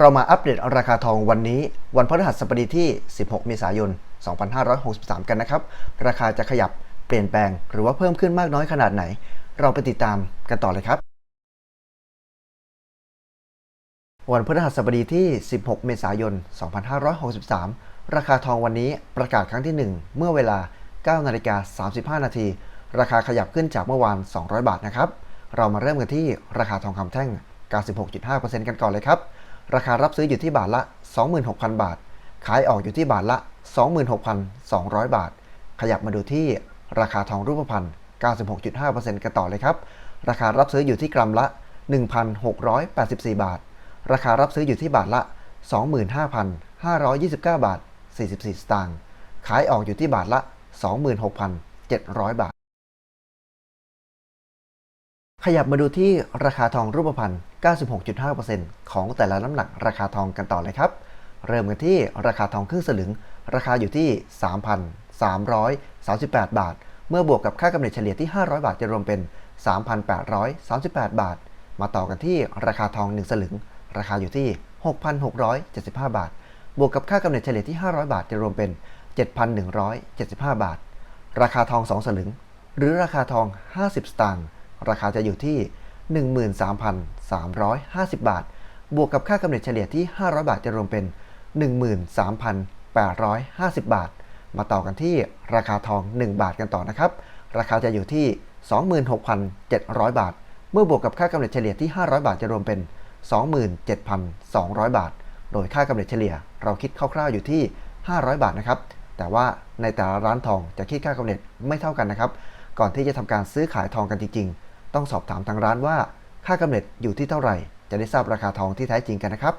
เรามาอัปเดตราคาทองวันนี้ วันพฤหัสบดีที่ 16 เมษายน 2563 กันนะครับ ราคาจะขยับเปลี่ยนแปลงหรือว่าเพิ่มขึ้นมากน้อยขนาดไหน เราไปติดตามกันต่อเลยครับ วันพฤหัสบดีที่ 16 เมษายน 2563 ราคาทองวันนี้ประกาศครั้งที่ 1 เมื่อเวลา 9 นาฬิกา 35 นาที ราคาขยับขึ้นจากเมื่อวาน 200 บาทนะครับ เรามาเริ่มกันที่ราคาทองคำแท่ง 96.5%กันก่อนเลยครับ ราคารับซื้ออยู่ที่บาทละ 26,000 บาท ขายออกอยู่ที่บาทละ 26,200 บาท ขยับมาดูที่ราคาทองรูปพรรณ 96.5%กันต่อเลยครับ ราคารับซื้ออยู่ที่กรัมละ 1,684 บาท ราคารับซื้ออยู่ที่บาทละ 25,529 บาท 44 สตางค์ ขายออกอยู่ที่บาทละ 26,700 บาท ขยับมาดูที่ราคาทองรูปพรรณ 96.5%ของแต่ละน้ำหนักราคาทองกันต่อเลยครับ เริ่มกันที่ราคาทองครึ่งสลึง ราคาอยู่ที่ 3,338 บาท เมื่อบวกกับค่ากำเนิดเฉลี่ยที่ 500 บาทจะรวมเป็น 3,838 บาท มาต่อกันที่ราคาทอง 1 สลึง ราคาอยู่ที่ 6,675 บาท บวกกับค่ากำเนิดเฉลี่ยที่ 500 บาทจะรวมเป็น 7,175 บาท ราคาทอง 2 สลึง หรือราคาทอง 50 สตางค์ ราคาจะอยู่ที่ 13,350 บาท บวกกับค่ากำเนิดเฉลี่ยที่ 500 บาทจะรวมเป็น 13,850 บาท มาต่อกันที่ราคาทอง 1 บาทกันต่อนะครับ ราคาจะอยู่ที่ 26,700 บาท เมื่อบวกกับค่ากำเนิดเฉลี่ยที่ 500 บาทจะรวมเป็น 27,200 บาท โดยค่ากำเนิดเฉลี่ยเราคิดคร่าวๆอยู่ที่ 500 บาทนะครับ แต่ว่าในแต่ละร้านทองจะคิดค่ากำเนิดไม่เท่ากันนะครับ ก่อนที่จะทำการซื้อขายทองกันจริงๆ ต้องสอบถามทางร้านว่า ค่ากำเนิดอยู่ที่เท่าไหร่ จะได้ทราบราคาทองที่แท้จริงกันนะครับ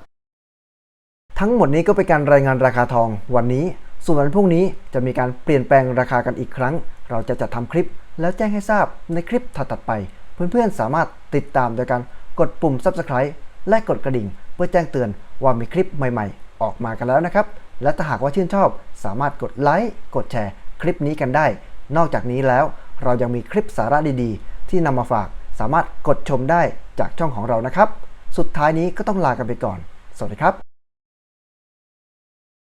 ทั้งหมดนี้ก็เป็นการรายงานราคาทองวันนี้ ส่วนวันพรุ่งนี้จะมีการเปลี่ยนแปลงราคากันอีกครั้ง เราจะจัดทำคลิป แล้วแจ้งให้ทราบในคลิปถัดๆไป เพื่อนๆสามารถติดตามโดยการกดปุ่ม subscribe และกดกระดิ่ง เพื่อแจ้งเตือนว่ามีคลิปใหม่ๆ ออกมากันแล้วนะครับ และถ้าหากว่าชื่นชอบ สามารถกดไลค์กดแชร์ คลิปนี้กันได้ นอกจากนี้แล้วเรายังมีคลิปสาระดีๆ ที่นำมาฝาก สามารถกดชมได้จากช่องของเรานะครับ สุดท้ายนี้ก็ต้องลากันไปก่อน สวัสดีครับ